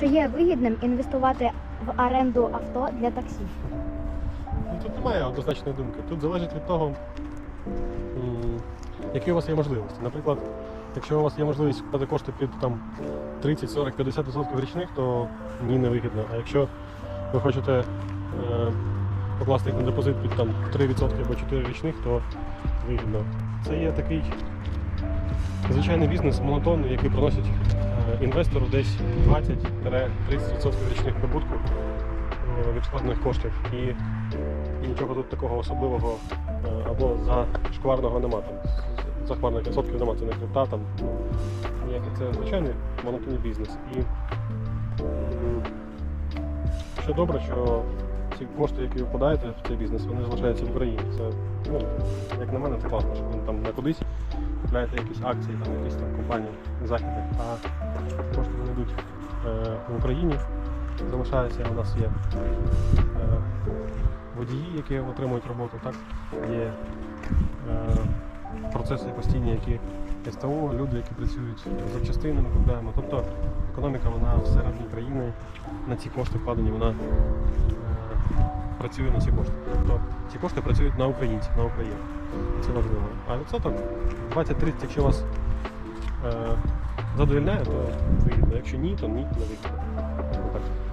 Чи є вигідним інвестувати в оренду авто для таксі? Ну, тут немає однозначної думки. Тут залежить від того, які у вас є можливості. Наприклад, якщо у вас є можливість купити кошти під там 30, 40, 50% річних, то ні, не вигідно. А якщо ви хочете е, покласти на депозит під там 3% або 4 річних, то вигідно. Це є такий звичайний бізнес, монотонний, який приносить інвестору десь 20-30% річних прибутку е, від вкладених коштів. І нічого тут такого особливого е, або зашкварного нема. Там, захмарних відсотків нема, це не крипта, там, ніякий, це звичайний монотонний бізнес. І ще добре, що ці кошти, які ви в цей бізнес, вони залишаються в Україні. Це, ну, як на мене, це класно, що ви там не кудись купляєте якісь акції, там, якісь там компанії західних, а кошти вони йдуть е, в Україні, залишаються, у нас є. Е, водії, які отримують роботу, так є е, процеси постійні, які СТО, люди, які працюють з запчастинами, купляємо. Тобто економіка вона всередині країни на ці кошти вкладені, вона працює на ці кошти. Тобто ці кошти працюють на українців, на Україну. І Це важливо. А відсоток 20-30, якщо вас е, задовільняє, то вигідно. Якщо ні, то ні, не вигідно.